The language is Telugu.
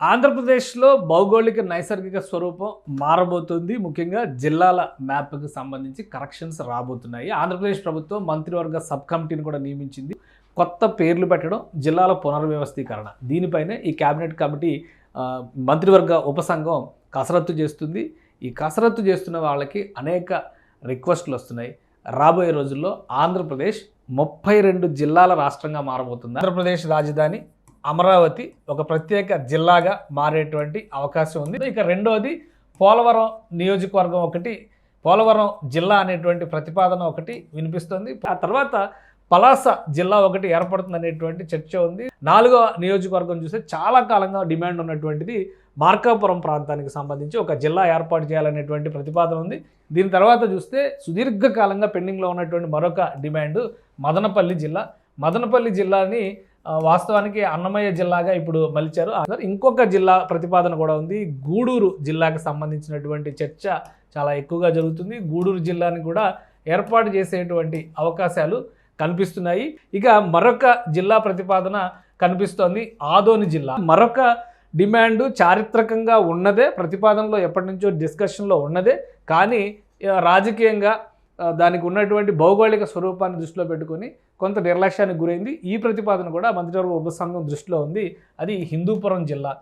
ఆంధ్రప్రదేశ్లో భౌగోళిక నైసర్గిక స్వరూపం మారబోతుంది. ముఖ్యంగా జిల్లాల మ్యాప్కి సంబంధించి కరెక్షన్స్ రాబోతున్నాయి. ఆంధ్రప్రదేశ్ ప్రభుత్వం మంత్రివర్గ సబ్ కమిటీని కూడా నియమించింది. కొత్త పేర్లు పెట్టడం జిల్లాల పునర్వ్యవస్థీకరణ. దీనిపైనే ఈ కేబినెట్ కమిటీ మంత్రివర్గ ఉపసంఘం కసరత్తు చేస్తుంది. ఈ కసరత్తు చేస్తున్న వాళ్ళకి అనేక రిక్వెస్ట్లు వస్తున్నాయి. రాబోయే రోజుల్లో ఆంధ్రప్రదేశ్ ముప్పై రెండు జిల్లాల రాష్ట్రంగా మారబోతుంది. ఆంధ్రప్రదేశ్ రాజధాని అమరావతి ఒక ప్రత్యేక జిల్లాగా మారేటువంటి అవకాశం ఉంది. ఇక రెండవది పోలవరం నియోజకవర్గం ఒకటి పోలవరం జిల్లా అనేటువంటి ప్రతిపాదన ఒకటి వినిపిస్తుంది. ఆ తర్వాత పలాస జిల్లా ఒకటి ఏర్పడుతుంది అనేటువంటి చర్చ ఉంది. నాలుగో నియోజకవర్గం చూస్తే చాలా కాలంగా డిమాండ్ ఉన్నటువంటిది మార్కాపురం ప్రాంతానికి సంబంధించి ఒక జిల్లా ఏర్పాటు చేయాలనేటువంటి ప్రతిపాదన ఉంది. దీని తర్వాత చూస్తే సుదీర్ఘకాలంగా పెండింగ్లో ఉన్నటువంటి మరొక డిమాండ్ మదనపల్లి జిల్లా. మదనపల్లి జిల్లాని వాస్తవానికి అన్నమయ్య జిల్లాగా ఇప్పుడు మలిచారు. ఇంకొక జిల్లా ప్రతిపాదన కూడా ఉంది. గూడూరు జిల్లాకు సంబంధించినటువంటి చర్చ చాలా ఎక్కువగా జరుగుతుంది. గూడూరు జిల్లాని కూడా ఏర్పాటు చేసేటువంటి అవకాశాలు కనిపిస్తున్నాయి. ఇక మరొక జిల్లా ప్రతిపాదన కనిపిస్తోంది. ఆదోని జిల్లా. మరొక డిమాండ్ చారిత్రకంగా ఉన్నదే ప్రతిపాదనలో ఎప్పటి నుంచో డిస్కషన్లో ఉన్నదే. కానీ రాజకీయంగా దానికి ఉన్నటువంటి భౌగోళిక స్వరూపాన్ని దృష్టిలో పెట్టుకొని కొంత నిర్లక్ష్యానికి గురైంది. ఈ ప్రతిపాదన కూడా మంత్రివర్గ ఉపసంఘం దృష్టిలో ఉంది. అది హిందూపురం జిల్లా.